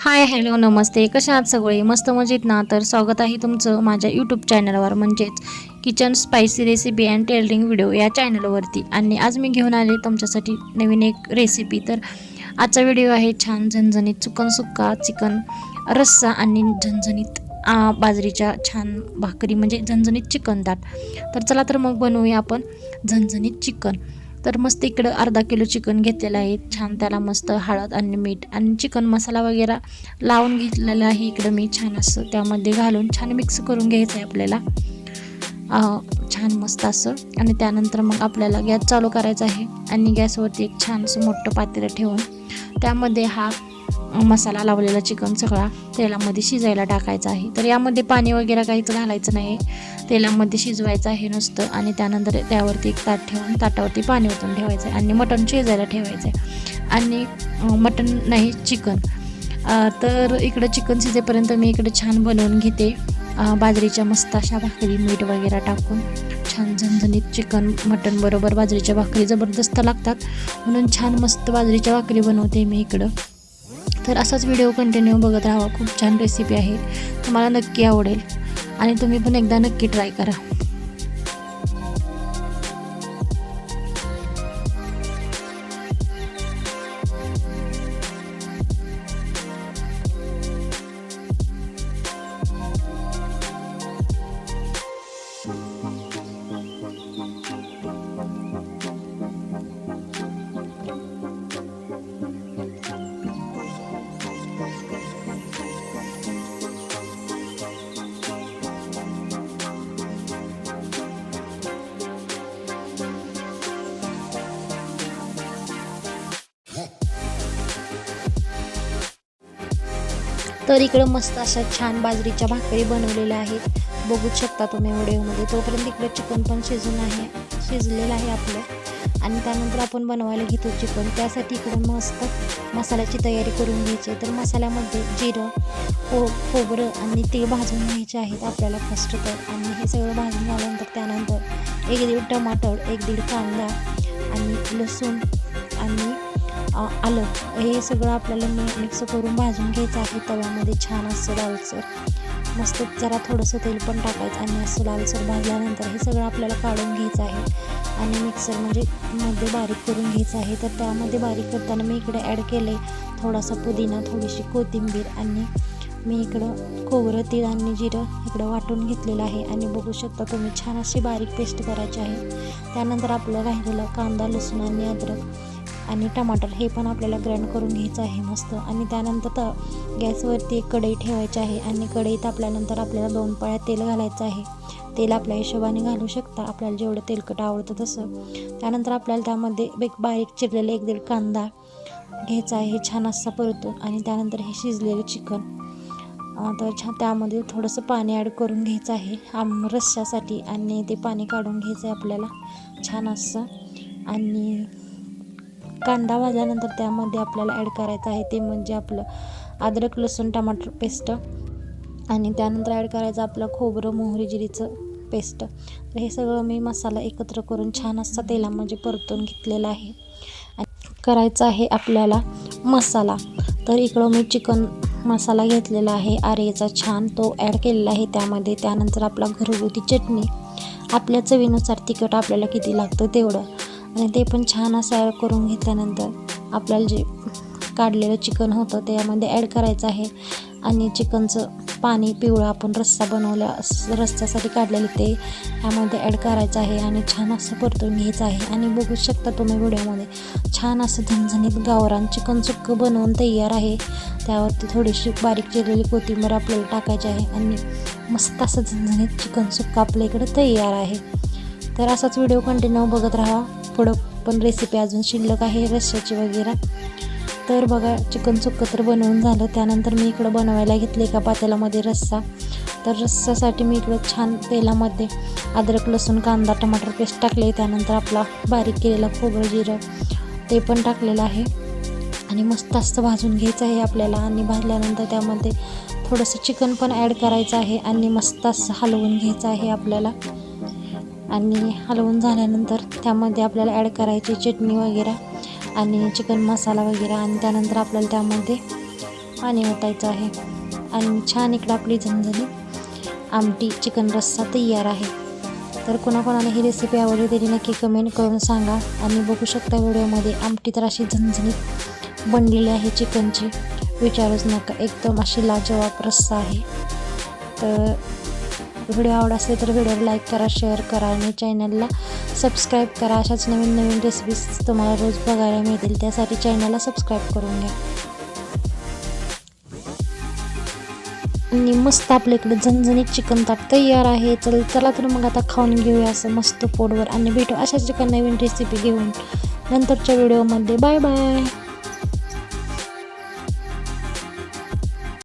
Hi hello नमस्ते. कशा आहात सगळे? मस्त मजेत ना? तर स्वागत आहे तुमचं माझ्या यूट्यूब चॅनलवर म्हणजेच kitchen spicy recipe and tailoring video या चॅनलवरती आणि आज मी घेऊन आले तुमच्यासाठी नवीन एक रेसिपी तर आजचा व्हिडिओ आहे छान झणझणीत चुकन सुक्का चिकन रस्सा आणि झणझणीत बाजरीच्या छान भाकरी म्हणजे झणझणीत चिकन दाट. तर चला तर मग बनवूया आपण झणझणीत चिकन. तर मस्त इकडं अर्धा किलो चिकन घेतलेलं आहे. छान त्याला मस्त हळद आणि मीठ आणि चिकन मसाला वगैरे लावून घेतलेला आहे इकडं मी छान असं. त्यामध्ये घालून छान मिक्स करून घ्यायचं आहे आपल्याला. छान मस्त असं. आणि त्यानंतर मग आपल्याला गॅस चालू करायचा आहे. आणि गॅसवरती एक छान असं मोठं पात्र ठेवून त्यामध्ये हा मसाला लावलेला चिकन सगळा तेलामध्ये शिजायला टाकायचा आहे. तर यामध्ये पाणी वगैरे काहीच घालायचं नाही. तेलामध्ये शिजवायचं आहे नुसतं आणि त्यानंतर त्यावरती एक ताट ठेवून ताटावरती पाणी ओतून ठेवायचं आहे आणि मटण शिजायला ठेवायचं आहे. आणि मटण नाही चिकन. तर इकडं चिकन शिजेपर्यंत मी इकडे छान बनवून घेते. बाजरीच्या मस्त अशा भाकरी मीठ वगैरे टाकून छान झणझणीत चिकन मटण बरोबर बाजरीच्या भाकरी जबरदस्त लागतात. म्हणून छान मस्त बाजरीच्या भाकरी बनवते मी इकडं. तर असाच व्हिडिओ कंटिन्यू बघत राहा खूप छान रेसिपी आहे. तुम्हाला नक्की आवडेल. आणि तुम्ही पण एकदा नक्की ट्राय करा. तर इकडं मस्त अशा छान बाजरीच्या भाकरी बनवलेल्या आहेत. बघूच शकता तुम्ही व्हिडिओमध्ये. तोपर्यंत इकडं चिकन पण शिजून आहे शिजलेलं आहे आपलं. आणि त्यानंतर आपण बनवायला घेतो चिकन. त्यासाठी इकडं मस्त मसाल्याची तयारी करून घ्यायची. तर मसाल्यामध्ये जिरं खो खोबरं आणि ते भाजून घ्यायचे आहेत आपल्याला फर्स्ट तर. आणि हे सगळं भाजून झाल्यानंतर त्यानंतर एक दीड टमाटर एक दीड कांदा आणि लसूण आणि आलं. हे सगळं आपल्याला मिक्स करून भाजून घ्यायचं आहे. तव्यामध्ये छान असं लालसर मस्त जरा थोडंसं तेल पण टाकायचं आणि असं लालसर भाजल्यानंतर हे सगळं आपल्याला काढून घ्यायचं आहे. आणि मिक्सर म्हणजे मध्ये बारीक करून घ्यायचं आहे. तर त्यामध्ये बारीक करताना मी इकडे ॲड केले थोडासा पुदिना थोडीशी कोथिंबीर आणि मी इकडं खोबरं तीळ आणि जिरं इकडं वाटून घेतलेलं आहे. आणि बघू शकता तुम्ही छान अशी बारीक पेस्ट करायची आहे. त्यानंतर आपलं राहिलेलं कांदा लसूण आणि अद्रक. आणि टमाटर हे पण आपल्याला ग्राइंड करून घ्यायचं आहे मस्त. आणि त्यानंतर तर गॅसवरती एक कढई ठेवायची आहे आणि कढईत आपल्यानंतर आपल्याला दोन पळ्या तेल घालायचं आहे. तेल आपल्या हिशोबाने घालू शकता आपल्याला जेवढं तेलकट आवडतं तसं. त्यानंतर आपल्याला त्यामध्ये एक बारीक चिरलेला एक दीड कांदा घ्यायचा आहे छान असा परतून आणि त्यानंतर हे शिजलेलं चिकन. तर छान त्यामध्ये थोडंसं पाणी ॲड करून घ्यायचं आहे आम रश्श्यासाठी आणि ते पाणी काढून घ्यायचं आहे आपल्याला. छान असं. आणि कांदा भाजल्यानंतर त्यामध्ये आपल्याला ॲड करायचं आहे. ते म्हणजे आपलं अद्रक लसूण टमाटर पेस्ट आणि त्यानंतर ॲड करायचं आपलं खोबरं मोहरी जिरीचं पेस्ट तर हे सगळं मी मसाला एकत्र करून छान असा तेलामध्ये परतून घेतलेला आहे. करायचं करायचा आहे आपल्याला मसाला. तर इकडं मी चिकन मसाला घेतलेला आहे. आरेचा छान तो ॲड केलेला आहे त्यामध्ये. त्यानंतर आपला घरगुती चटणी. आपल्या चवीनुसार तिखट आपल्याला किती लागतं तेवढं. आणि ते पण छान असं ॲड करून घेतल्यानंतर आपल्याला जे काढलेलं चिकन होतं त्यामध्ये ॲड करायचं आहे. आणि चिकनचं पाणी पिवळं आपण रस्सा बनवला रस्स्यासाठी काढलेलं ते त्यामध्ये ॲड करायचं आहे आणि छान असं परतून घ्यायचं आहे. आणि बघू शकता तुम्ही व्हिडिओमध्ये छान असं झणझणीत गावरान चिकन सुक्कं बनवून तयार आहे. त्यावरती थोडीशी बारीक चिरलेली कोथिंबीर आपल्याला टाकायची आहे आणि मस्त असं झणझणीत चिकन सुक्कं आपल्या इकडे तयार आहे. तर असाच व्हिडिओ कंटिन्यू बघत राहा. थोडं पण रेसिपी अजून शिल्लक आहे रश्श्याची वगैरे. तर बघा चिकन सुक्कं तर बनवून झालं. त्यानंतर मी इकडं बनवायला घेतले एका पातेल्यामध्ये रस्सा. तर रस्सासाठी मी इकडं छान तेलामध्ये अद्रक लसूण कांदा टमाटर पेस्ट टाकले त्यानंतर आपला बारीक केलेला खोबरं जिरं ते पण टाकलेलं आहे. आणि मस्त असं भाजून घ्यायचं आहे आपल्याला. आणि भाजल्यानंतर त्यामध्ये थोडंसं चिकन पण ॲड करायचं आहे. आणि मस्त असं हलवून घ्यायचं आहे आपल्याला. आणि हलवून झाल्यानंतर त्यामध्ये आपल्याला ॲड करायची चटणी वगैरे आणि चिकन मसाला वगैरे आणि त्यानंतर आपल्याला त्यामध्ये पाणी ओतायचं आहे. आणि छान इकडं आपली झणझणी आमटी चिकन रस्सा तयार आहे. तर कोणाकोणाला ही रेसिपी आवडली तरी नक्की कमेंट करून सांगा आणि बघू शकता व्हिडिओमध्ये आमटी तर अशी झणझणीत बनलेली आहे चिकनची विचारूच नका एकदम अशी लाजवाब रस्सा आहे. तर व्हिडिओ आवड असेल तर व्हिडिओला लाईक करा शेअर करा आणि चॅनलला सबस्क्राईब करा. अशाच नवीन नवीन रेसिपीज तुम्हाला रोज बघायला मिळतील. त्यासाठी चॅनलला सबस्क्राईब करून घ्या. आणि मस्त आपल्या इकडे झणझणीत चिकन ताट तयार आहे. चल चला तर मग आता खाऊन घेऊया असं मस्त पोटवर आणि भेटू अशाच एका नवीन रेसिपी घेऊन नंतरच्या व्हिडिओमध्ये बाय बाय